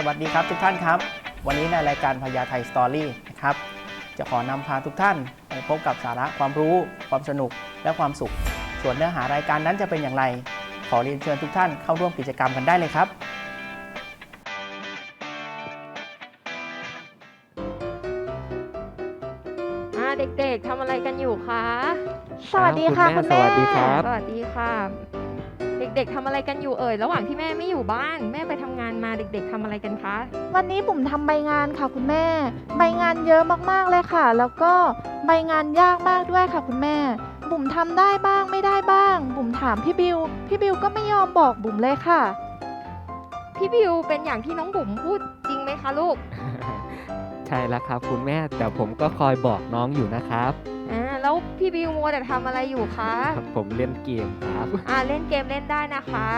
สวัสดีครับทุกท่านครับ วันนี้ในรายการพญาไทยสตอรี่นะครับ จะขอนำพาทุกท่านไปพบกับสาระความรู้ ความสนุกและความสุข ส่วนเนื้อหารายการนั้นจะเป็นอย่างไร ขอเรียนเชิญทุกท่านเข้าร่วมกิจกรรมกันได้เลยครับ อ่าเด็กๆทำอะไรกันอยู่คะสวัสดีค่ะ คุคุณณแม่แม่ สวัสดีครับ สวัสดีค่ะเด็กๆทำอะไรกันอยู่เอ่ย ระหว่างที่แม่ไม่อยู่บ้าน แม่ไปทำงานมาเด็ก ๆทำอะไรกันคะ วันนี้บุ๋มทำใบงานค่ะคุณแม่ ใบงานเยอะมากๆเลยค่ะ แล้วก็ใบงานยากมากด้วยค่ะคุณแม่ บุ๋มทำได้บ้างไม่ได้บ้าง บุ๋มถามพี่บิว พี่บิวก็ไม่ยอมบอกบุ๋มเลยค่ะ พี่บิวเป็นอย่างที่น้องบุ๋มพูดจริงไหมคะลูก ใช่แล้วครับคุณแม่แต่ผมก็คอยบอกน้องอยู่นะครับอ่าแล้วพี่บิวมัวแต่ทำอะไรอยู่คะ ผมเล่นเกมครับ อ่าเล่นเกมเล่นได้นะคะ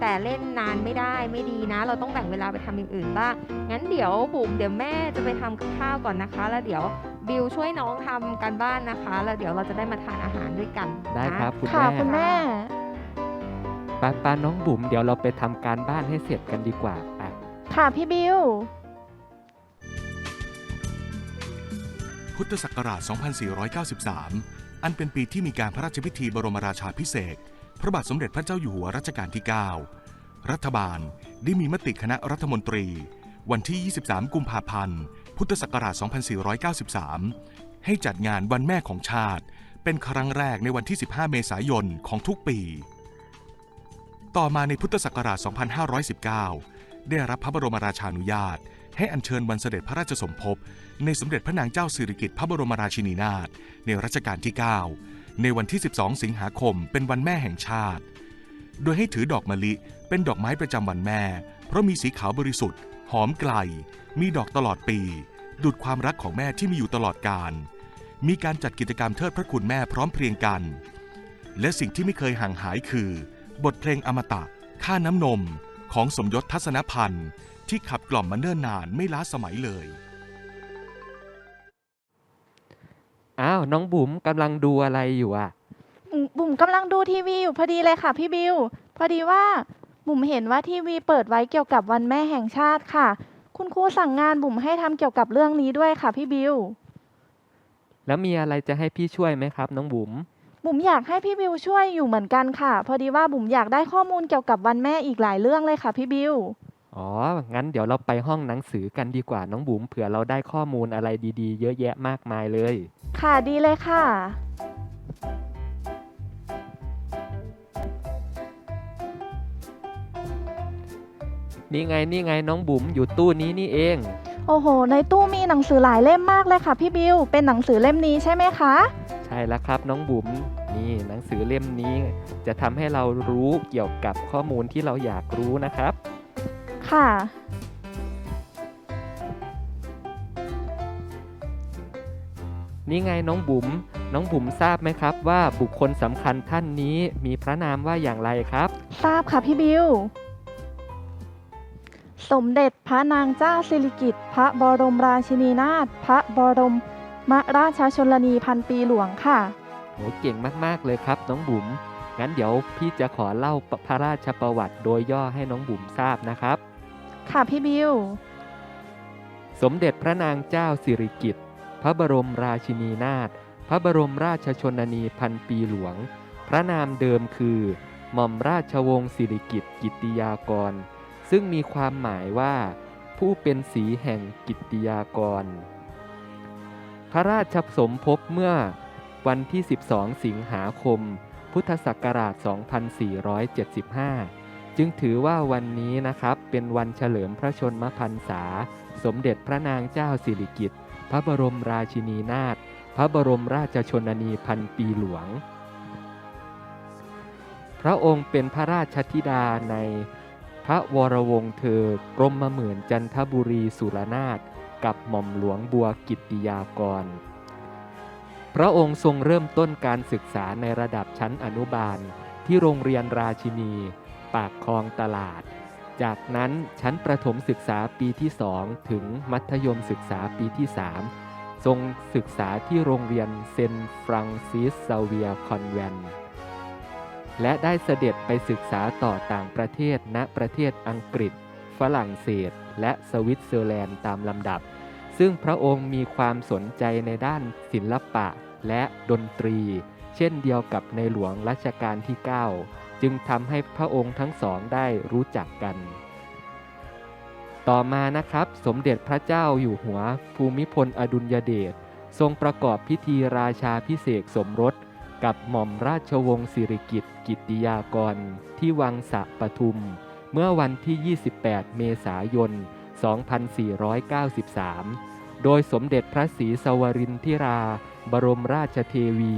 แต่เล่นนานไม่ได้ไม่ดีนะ เราต้องแบ่งเวลาไปทำอย่างอื่นบ้างงั้นเดี๋ยวบุ๋มเดี๋ยวแม่จะไปทำกับข้าวก่อนนะคะ แล้วเดี๋ยวบิวช่วยน้องทำการบ้านนะคะ แล้วเดี๋ยวเราจะได้มาทานอาหารด้วยกันได้นะครับคุณค่ะแม่คุณแม่ ป้าป้าน้องบุ๋มเดี๋ยวเราไปทำการบ้านให้เสร็จกันดีกว่าไปค่ะพี่บิว พุทธศักราช 2493 อันเป็นปีที่มีการพระราชพิธีบรมราชาพิเศษพระบาทสมเด็จพระเจ้าอยู่หัวรัชกาลที่ 9 รัฐบาลได้มีมติคณะรัฐมนตรี วันที่ 23 กุมภาพันธ์ พุทธศักราช 2493 ให้จัดงานวันแม่ของชาติ เป็นครั้งแรกในวันที่ 15 เมษายนของทุกปี ต่อมาในพุทธศักราช 2519 ได้รับพระบรมราชานุญาต ให้อัญเชิญวันเสด็จพระราชสมภพ ในสมเด็จพระนางเจ้าสิริกิติ์พระบรมราชินีนาถในรัชกาลที่ 9 ในวันที่ 12 สิงหาคมเป็นวันแม่แห่งชาติ โดยให้ถือดอกมะลิเป็นดอกไม้ประจำวันแม่ เพราะมีสีขาวบริสุทธิ์ หอมไกล มีดอกตลอดปี ดุดความรักของแม่ที่มีอยู่ตลอดกาลมีการจัดกิจกรรมเทิดพระคุณแม่พร้อมเพรียงกัน และสิ่งที่ไม่เคยห่างหายคือ บทเพลงอมตะค่าน้ำนม ของสมยศทัศนพันธ์ ที่ขับกล่อมมาเนิ่นนานไม่ล้าสมัยเลย อ้าวน้องบุ๋มกำลังดูอะไรอยู่อะ บุ๋มบุ๋มกำลังดูทีวีอยู่พอดีเลยค่ะพี่บิว พอดีว่าบุ๋มเห็นว่าทีวีเปิดไว้เกี่ยวกับวันแม่แห่งชาติค่ะ คุณครูสั่งงานบุ๋มให้ทำเกี่ยวกับเรื่องนี้ด้วยค่ะพี่บิว แล้วมีอะไรจะให้พี่ช่วยไหมครับ น้องบุ๋มบุ๋มอยากให้พี่บิวช่วยอยู่เหมือนกันค่ะ พอดีว่าบุ๋มอยากได้ข้อมูลเกี่ยวกับวันแม่อีกหลายเรื่องเลยค่ะพี่บิว อ๋อ งั้นเดี๋ยวเราไปห้องหนังสือกันดีกว่าน้องบุ๋มเผื่อเราได้ข้อมูลอะไรดีๆ เยอะแยะมากมายเลย ค่ะดีเลยค่ะ นี่ไงนี่ไงน้องบุ๋มอยู่ตู้นี้นี่เอง โอ้โห ในตู้มีหนังสือหลายเล่มมากเลยค่ะพี่บิว เป็นหนังสือเล่มนี้ใช่ไหมคะ ใช่แล้วครับน้องบุ๋มนี่หนังสือเล่มนี้ จะทำให้เรารู้เกี่ยวกับข้อมูลที่เราอยากรู้นะครับ ค่ะ นี่ไงน้องบุ๋ม น้องบุ๋มทราบไหมครับ ว่าบุคคลสำคัญท่านนี้มีพระนามว่าอย่างไรครับ ทราบค่ะพี่บิว สมเด็จพระนางเจ้าสิริกิติ์พระบรมราชินีนาถพระบรมมราชชนนีพันปีหลวงค่ะโหเก่งมาก ๆ เลยครับ น้องบุ๋ม งั้นเดี๋ยวพี่จะขอเล่าพระราชประวัติโดยย่อให้น้องบุ๋มทราบนะครับ ค่ะพี่บิว สมเด็จพระนางเจ้าสิริกิติ์ พระบรมราชินีนาถ พระบรมราชชนนีพันปีหลวง พระนามเดิมคือหม่อมราชวงศ์สิริกิติ์กิติยากร ซึ่งมีความหมายว่า ผู้เป็นสีแห่งกิตติยากร พระราชสมภพเมื่อวันที่ 12 สิงหาคม พุทธศักราช 2475 จึงถือว่าวันนี้นะครับเป็นวันเฉลิมพระชนมพรรษา สมเด็จพระนางเจ้าสิริกิติ์พระบรมราชินีนาถพระบรมราชชนนีพันปีหลวง พระองค์เป็นพระราชธิดาในพระวรวงศ์เธอกรมมหมื่นจันทบุรีสุรนาถกับหม่อมหลวงบัวกิติยากร พระองค์ทรงเริ่มต้นการศึกษาในระดับชั้นอนุบาลที่โรงเรียนราชินี ปากคลองตลาด จากนั้นชั้นประถมศึกษาปีที่ 2 ถึงมัธยมศึกษาปีที่ 3 ทรงศึกษาที่โรงเรียนเซนฟรังซิสซาเวียคอนแวนและได้เสด็จไปศึกษาต่อต่างประเทศณประเทศอังกฤษฝฝรั่งเศส และสวิตเซอร์แลนด์ตามลำดับ ซึ่งพระองค์มีความสนใจในด้านศิลปะและดนตรี เช่นเดียวกับในหลวงรัชกาลที่ 9 จึงทำให้พระองค์ทั้งสองได้รู้จักกัน ต่อมานะครับสมเด็จพระเจ้าอยู่หัวภูมิพลอดุลยเดชทรงประกอบพิธีราชาพิเศษสมรสกับหม่อมราชวงศ์สิริกิติ์กิติยากร ที่วังสะปทุม เมื่อวันที่ 28 เมษายน 2493 โดยสมเด็จพระศรีสวรินทิรา บรมราชเทวี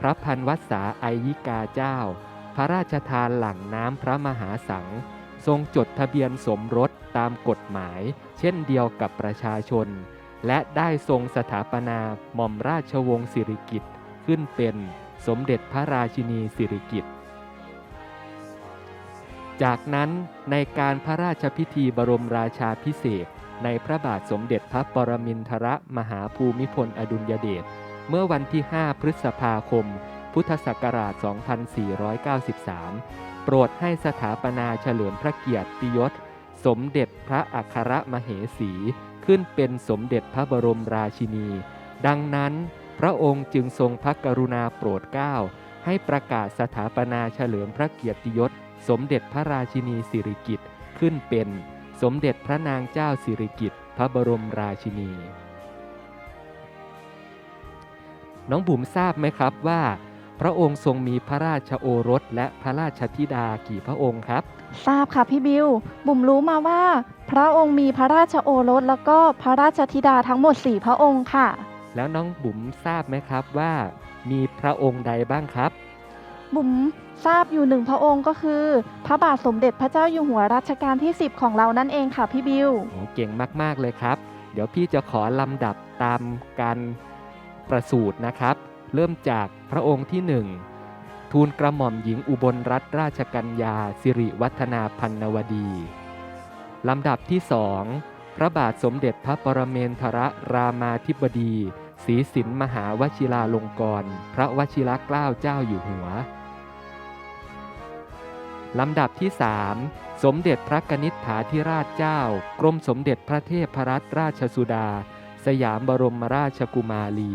พระพันวัษาไอยิกาเจ้า พระราชทานหลังน้ำพระมหาสัง ทรงจดทะเบียนสมรสตามกฎหมาย เช่นเดียวกับประชาชน และได้ทรงสถาปนาหม่อมราชวงศ์สิริกิติ์ขึ้นเป็นสมเด็จพระราชินีสิริกิติ์จากนั้นในการพระราชพิธีบรมราชาพิเศษในพระบาทสมเด็จพระปรมินทรมหาภูมิพลอดุลยเดชเมื่อวันที่ 5 พฤษภาคม พุทธศักราช 2493 โปรดให้สถาปนาเฉลิมพระเกียรติยศ สมเด็จพระอัครมเหสี ขึ้นเป็นสมเด็จพระบรมราชินี ดังนั้นพระองค์จึงทรงพระกรุณาโปรดเกล้า ให้ประกาศสถาปนาเฉลิมพระเกียรติยศ สมเด็จพระราชินีสิริกิติ์ขึ้นเป็นสมเด็จพระนางเจ้าสิริกิติ์พระบรมราชินี น้องบุ๋มทราบไหมครับว่า พระองค์ทรงมีพระราชโอรสและพระราชธิดากี่พระองค์ครับ ทราบค่ะพี่บิว บุ๋มรู้มาว่า พระองค์มีพระราชโอรสแล้วก็พระราชธิดาทั้งหมด 4 พระองค์ค่ะ แล้วน้องบุ๋มทราบไหมครับว่ามีพระองค์ใดบ้างครับ บุ๋มทราบอยู่หนึ่งพระองค์ก็คือ พระบาทสมเด็จพระเจ้าอยู่หัวรัชกาลที่ 10 ของเรานั่นเองค่ะพี่บิวโอ้เก่งมาก ๆ เลยครับ เดี๋ยวพี่จะขอลำดับตามการประสูตรนะครับ เริ่มจากพระองค์ที่หนึ่งทูลกระหม่อมหญิงอุบลรัตนราชกัญญาสิริวัฒนาพันนวดีลำดับที่สองพระบาทสมเด็จพระปรเมนทรรามาธิบดีศรีสินมหาวชิราลงกรณพระวชิรเกล้าเจ้าอยู่หัวลำดับที่3สมเด็จพระกนิษฐาธิราชเจ้า กรมสมเด็จพระเทพรัตนราชสุดา สยามบรมราชกุมารี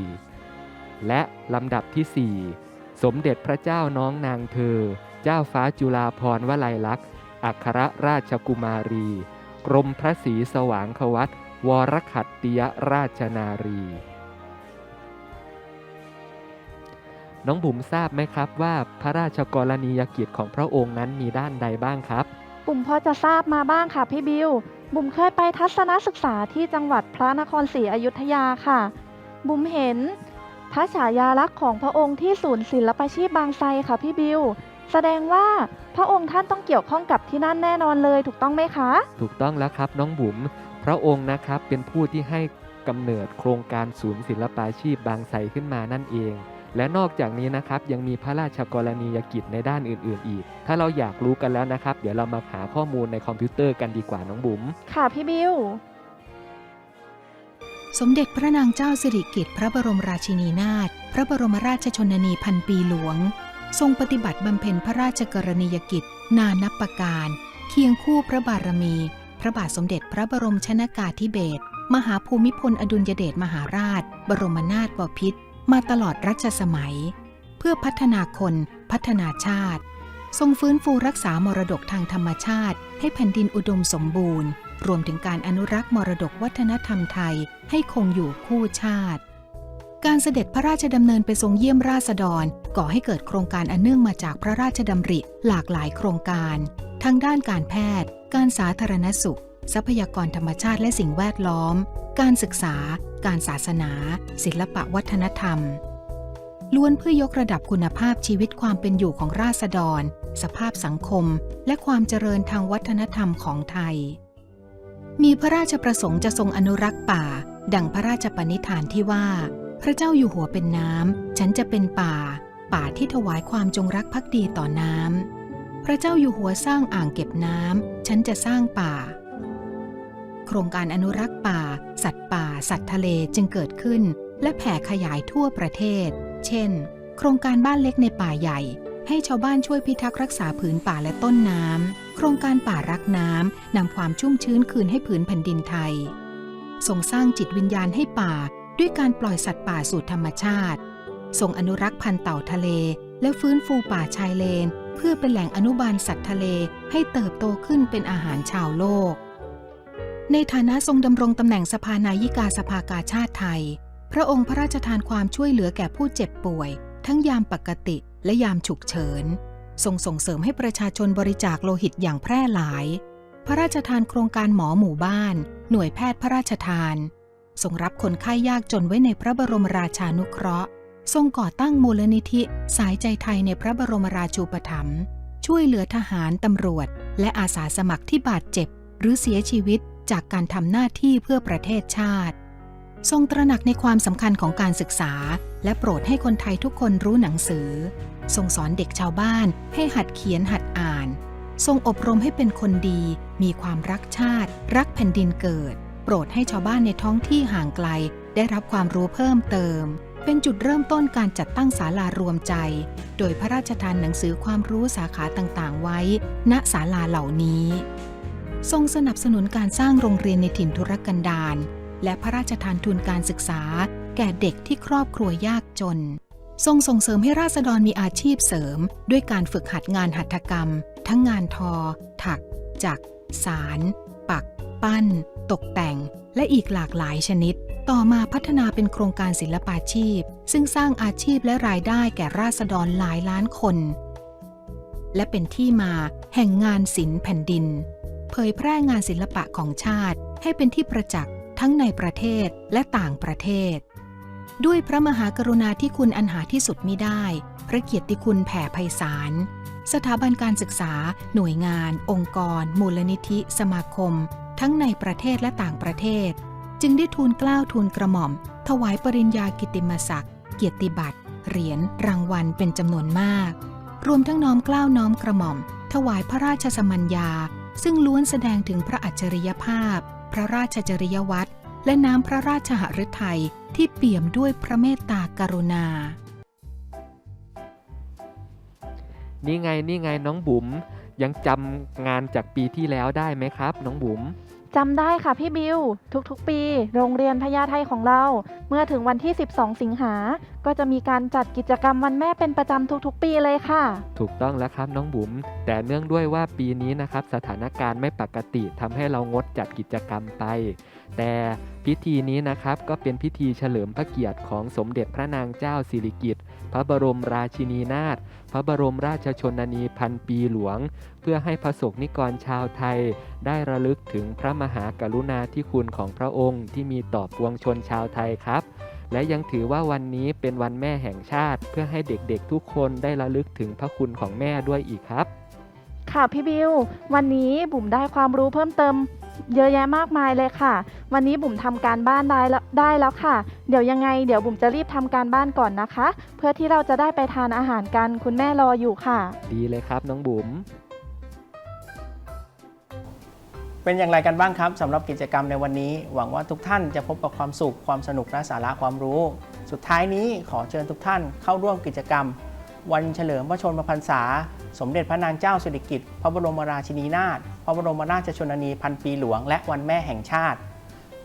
และลำดับที่ 4 สมเด็จพระเจ้าน้องนางเธอ เจ้าฟ้าจุฬาภรณ์วลัยลักษณ์ อัครราชกุมารี กรมพระศรีสว่างควัตวรขัตติยราชนารี น้องบุ๋มทราบไหมครับว่าพระราชกรณียกิจของพระองค์นั้นมีด้านใดบ้างครับ บุ๋มพอจะทราบมาบ้างค่ะพี่บิว บุ๋มเคยไปทัศนศึกษาที่จังหวัดพระนครศรีอยุธยาค่ะ บุ๋มเห็น พระฉายาลักษณ์ของพระองค์ที่ศูนย์ศิลปาชีพบางไทรค่ะพี่บิว แสดงว่าพระองค์ท่านต้องเกี่ยวข้องกับที่นั่นแน่นอนเลยถูกต้องไหมคะ ถูกต้องแล้วครับน้องบุ๋มพระองค์นะครับเป็นผู้ที่ให้กำเนิดโครงการศูนย์ศิลปาชีพบางไทรขึ้นมานั่นเอง และนอกจากนี้นะครับยังมีพระราชกรณียกิจในด้านอื่น ๆ อีก ถ้าเราอยากรู้กันแล้วนะครับ เดี๋ยวเรามาหาข้อมูลในคอมพิวเตอร์กันดีกว่าน้องบุ๋มค่ะพี่บิว สมเด็จพระนางเจ้าสิริกิติ์พระบรมราชินีนาถ พระบรมราชชนนีพันปีหลวง ทรงปฏิบัติบำเพ็ญพระราชกรณียกิจ นานับประการ เคียงคู่พระบารมี พระบาทสมเด็จพระบรมชนากาธิเบศร มหาภูมิพลอดุลยเดชมหาราช บรมนาถบพิตร มาตลอดรัชสมัย เพื่อพัฒนาคนพัฒนาชาติ ทรงฟื้นฟูรักษามรดกทางธรรมชาติ ให้แผ่นดินอุดมสมบูรณ์ รวมถึงการอนุรักษ์มรดกวัฒนธรรมไทยให้คงอยู่คู่ชาติ การเสด็จพระราชดำเนินไปทรงเยี่ยมราษฎรก่อให้เกิดโครงการอันเนื่องมาจากพระราชดำริหลากหลายโครงการ ทั้งด้านการแพทย์ การสาธารณสุข ทรัพยากรธรรมชาติและสิ่งแวดล้อม การศึกษา การศาสนา ศิลปะวัฒนธรรมล้วนเพื่อยกระดับคุณภาพชีวิตความเป็นอยู่ของราษฎร สภาพสังคม และความเจริญทางวัฒนธรรมของไทย มีพระราชประสงค์จะทรงอนุรักษ์ป่า ดังพระราชปณิธานที่ว่า พระเจ้าอยู่หัวเป็นน้ำ ฉันจะเป็นป่า ป่าที่ถวายความจงรักภักดีต่อน้ำ พระเจ้าอยู่หัวสร้างอ่างเก็บน้ำ ฉันจะสร้างป่า โครงการอนุรักษ์ป่า สัตว์ป่า สัตว์ทะเลจึงเกิดขึ้น และแผ่ขยายทั่วประเทศ เช่น โครงการบ้านเล็กในป่าใหญ่ ให้ชาวบ้านช่วยพิทักษ์รักษาผืนป่าและต้นน้ำ โครงการป่ารักน้ำนำความชุ่มชื้นคืนให้ผืนแผ่นดินไทยทรงสร้างจิตวิญญาณให้ป่า ด้วยการปล่อยสัตว์ป่าสู่ธรรมชาติทรงอนุรักษ์พันธุ์เต่าทะเล และฟื้นฟูป่าชายเลน เพื่อเป็นแหล่งอนุบาลสัตว์ทะเลให้เติบโตขึ้นเป็นอาหารชาวโลก ในฐานะทรงดำรงตำแหน่งสภานายิกาสภากาชาติไทย พระองค์พระราชทานความช่วยเหลือแก่ผู้เจ็บป่วย ทั้งยามปกติและยามฉุกเฉิน ทรงส่งเสริมให้ประชาชนบริจาคโลหิตอย่างแพร่หลาย พระราชทานโครงการหมอหมู่บ้าน หน่วยแพทย์พระราชทาน ทรงรับคนไข้ยากจนไว้ในพระบรมราชานุเคราะห์ ทรงก่อตั้งมูลนิธิสายใจไทยในพระบรมราชูปถัมภ์ ช่วยเหลือทหารตำรวจ และอาสาสมัครที่บาดเจ็บ หรือเสียชีวิตจากการทำหน้าที่เพื่อประเทศชาติ ทรงตระหนักในความสำคัญของการศึกษา และโปรดให้คนไทยทุกคนรู้หนังสือ ทรงสอนเด็กชาวบ้านให้หัดเขียนหัดอ่าน ทรงอบรมให้เป็นคนดี มีความรักชาติ รักแผ่นดินเกิด โปรดให้ชาวบ้านในท้องที่ห่างไกล ได้รับความรู้เพิ่มเติม เป็นจุดเริ่มต้นการจัดตั้งศาลารวมใจ โดยพระราชทานหนังสือความรู้สาขาต่างๆ ไว้ ณศาลาเหล่านี้ ทรงสนับสนุนการสร้างโรงเรียนในถิ่นทุรกันดาร และพระราชทานทุนการศึกษา แก่เด็กที่ครอบครัวยากจน ทรงส่งเสริมให้ราษฎรมีอาชีพเสริม ด้วยการฝึกหัดงานหัตถกรรม ทั้งงานทอ ถัก จัก สาร ปัก ปั้น ตกแต่ง และอีกหลากหลายชนิด ต่อมาพัฒนาเป็นโครงการศิลปาชีพ ซึ่งสร้างอาชีพและรายได้แก่ราษฎรหลายล้านคน และเป็นที่มาแห่งงานศิลป์แผ่นดิน เผยแพร่งานศิลปะของชาติให้เป็นที่ประจักษ์ ทั้งในประเทศและต่างประเทศ ด้วยพระมหากรุณาธิคุณอันหาที่สุดมิได้ พระเกียรติคุณแผ่ไพศาล สถาบันการศึกษา หน่วยงาน องค์กร มูลนิธิ สมาคม ทั้งในประเทศและต่างประเทศ จึงได้ทูลเกล้าทูลกระหม่อม ถวายปริญญากิตติมศักดิ์ เกียรติบัตร เหรียญ รางวัล เป็นจำนวนมาก รวมทั้งน้อมเกล้าน้อมกระหม่อม ถวายพระราชสมัญญา ซึ่งล้วนแสดงถึงพระอัจฉริยภาพ พระราชจริยวัตรและน้ำพระราชหฤทัยที่เปี่ยมด้วยพระเมตตากรุณา นี่ไงนี่ไงน้องบุ๋มยังจำงานจากปีที่แล้วได้ไหมครับ น้องบุ๋ม จำได้ค่ะพี่บิว ทุกๆ ปี โรงเรียนพญาไทของเรา เมื่อถึงวันที่ 12 สิงหา ก็จะมีการจัดกิจกรรมวันแม่เป็นประจำทุกๆ ปีเลยค่ะ ถูกต้องแล้วครับน้องบุ๋มแต่เนื่องด้วยว่าปีนี้นะครับสถานการณ์ไม่ปกติทำให้เรางดจัดกิจกรรมไป แต่พิธีนี้นะครับก็เป็นพิธีเฉลิมพระเกียรติของสมเด็จพระนางเจ้าสิริกิติ์ ระบรมราชินีนาถ พระบรมราชชนนีพันปีหลวง เพื่อให้พระสงฆ์นิกรชาวไทย ได้ระลึกถึงพระมหากรุณาธิคุณของพระองค์ที่มีต่อปวงชนชาวไทยครับ และยังถือว่าวันนี้เป็นวันแม่แห่งชาติ เพื่อให้เด็กๆทุกคนได้ระลึกถึงพระคุณของแม่ด้วยอีกครับ ค่ะพี่บิว วันนี้บุ๋มได้ความรู้เพิ่มเติม เยอะแยะมากมายเลยค่ะ วันนี้บุ๋มทำการบ้านได้แล้วได้แล้วค่ะ เดี๋ยวยังไง เดี๋ยวบุ๋มจะรีบทำการบ้านก่อนนะคะ เพื่อที่เราจะได้ไปทานอาหารกันคุณแม่รออยู่ค่ะ ดีเลยครับน้องบุ๋มเป็นอย่างไรกันบ้างครับสำหรับกิจกรรมในวันนี้ หวังว่าทุกท่านจะพบกับความสุขความสนุกและสาระความรู้ สุดท้ายนี้ขอเชิญทุกท่านเข้าร่วมกิจกรรม วันเฉลิมพระชนมพรรษา สมเด็จพระนางเจ้าสิริกิติ์พระบรมราชินีนาถ พระบรมราชชนนีพันปีหลวง และวันแม่แห่งชาติ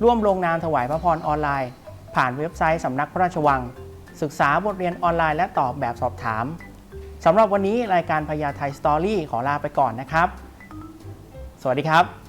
ร่วมลงนามถวายพระพรออนไลน์ ผ่านเว็บไซต์สำนักพระราชวัง ศึกษาบทเรียนออนไลน์และตอบแบบสอบถามสำหรับวันนี้รายการพญาไทยสตอรี่ขอลาไปก่อนนะครับ สวัสดีครับ